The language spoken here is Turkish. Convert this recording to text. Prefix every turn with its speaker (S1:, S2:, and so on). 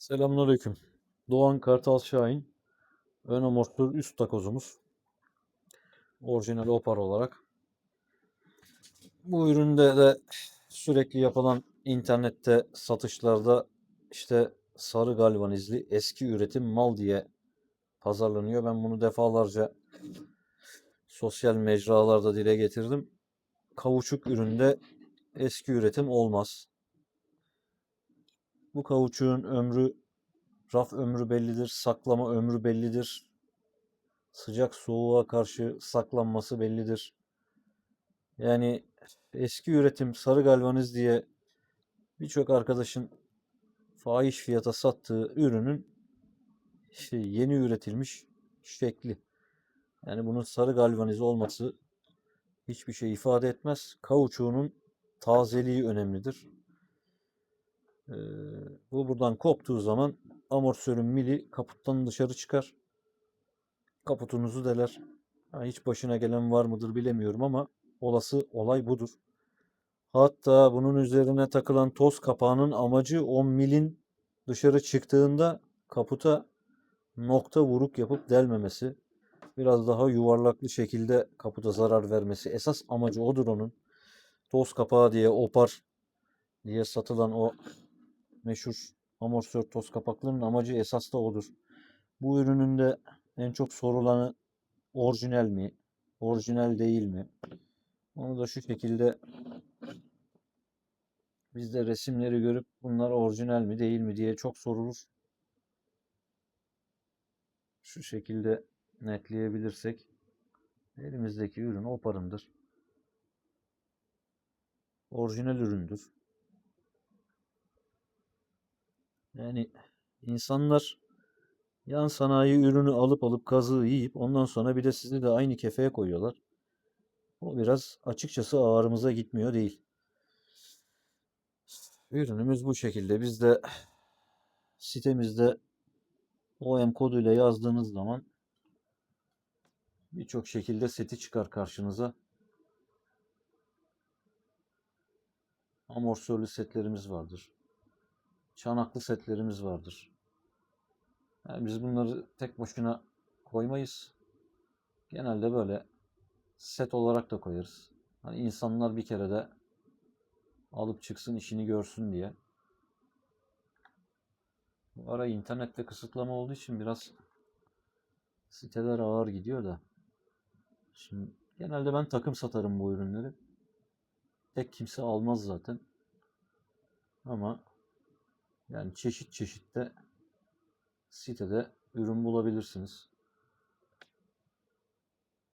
S1: Selamünaleyküm. Doğan Kartal Şahin. Ön amortör üst takozumuz. Orijinal Opar olarak. Bu üründe de sürekli yapılan internette satışlarda işte sarı galvanizli eski üretim mal diye pazarlanıyor. Ben bunu defalarca sosyal mecralarda dile getirdim. Kauçuk üründe eski üretim olmaz. Bu kauçuğun ömrü Raf ömrü bellidir, saklama ömrü bellidir. Sıcak soğuğa karşı saklanması bellidir. Yani eski üretim sarı galvaniz diye birçok arkadaşın fahiş fiyata sattığı ürünün işte yeni üretilmiş şekli. Yani bunun sarı galvaniz olması hiçbir şey ifade etmez. Kauçuğunun tazeliği önemlidir. Ee, bu buradan koptuğu zaman amortisörün mili kaputtan dışarı çıkar. Kaputunuzu deler. Ha, hiç başına gelen var mıdır bilemiyorum ama olası olay budur. Hatta bunun üzerine takılan toz kapağının amacı 10 milin dışarı çıktığında kaputa nokta vuruk yapıp delmemesi. Biraz daha yuvarlaklı şekilde kaputa zarar vermesi. Esas amacı odur onun. Toz kapağı diye opar diye satılan o meşhur amortisör toz kapaklarının amacı esas da odur. Bu ürünün de en çok sorulanı orijinal mi? Orijinal değil mi? Onu da şu şekilde biz de resimleri görüp bunlar orijinal mi değil mi diye çok sorulur. Şu şekilde netleyebilirsek elimizdeki ürün Opar'ındır. Orijinal üründür. Yani insanlar yan sanayi ürünü alıp alıp kazığı yiyip ondan sonra bir de sizi de aynı kefeye koyuyorlar. O biraz açıkçası ağrımıza gitmiyor değil. Ürünümüz bu şekilde. Biz de sitemizde OM koduyla yazdığınız zaman birçok şekilde seti çıkar karşınıza. Amortisörlü setlerimiz vardır. Çanaklı setlerimiz vardır. Yani biz bunları tek başına koymayız. Genelde böyle set olarak da koyarız. Hani insanlar bir kere de alıp çıksın işini görsün diye. Bu ara internette kısıtlama olduğu için biraz siteler ağır gidiyor da. Şimdi genelde ben takım satarım bu ürünleri. Tek kimse almaz zaten. Ama yani çeşit çeşit de sitede ürün bulabilirsiniz.